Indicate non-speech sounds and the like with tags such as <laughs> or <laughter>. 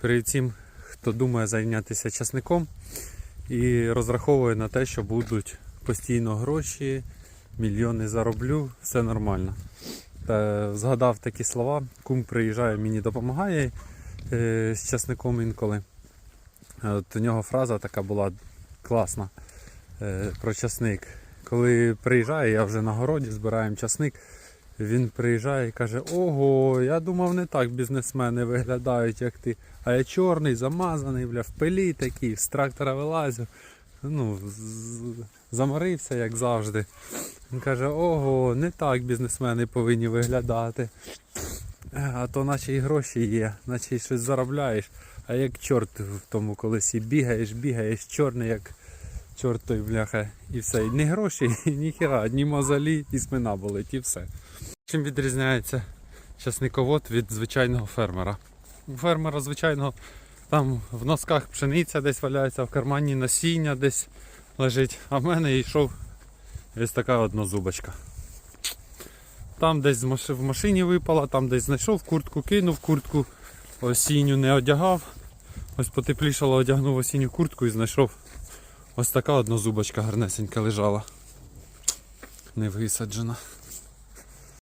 Перед цим, хто думає зайнятися часником і розраховує на те, що будуть постійно гроші, мільйони зароблю, все нормально. Та згадав такі слова, кум приїжджає, мені допомагає е, з часником інколи. От у нього фраза така була класна е, про часник. Коли приїжджає, я вже на городі збираємо часник. Він приїжджає і каже: Ого, я думав, не так бізнесмени виглядають, як ти. А я чорний, замазаний, бля, в пилі такий, з трактора вилазю. Ну, заморився, як завжди. Він каже, ого, не так бізнесмени повинні виглядати. А то наче і гроші є, наче й щось заробляєш. А як чорт в тому колесі бігаєш, бігаєш, чорний, як чорт той бляха, і все. І ні гроші, <laughs> ні хіра, одні мозолі і спина болить, і все. Чим відрізняється часниковод від звичайного фермера? У фермера звичайного там в носках пшениця десь валяється, в кармані насіння десь лежить, а в мене йшов ось така однозубочка. Там десь в машині випала, там десь знайшов куртку, кинув куртку, осінню не одягав. Ось потеплішало, одягнув осінню куртку і знайшов ось така однозубочка гарнесенька лежала. Не висаджена.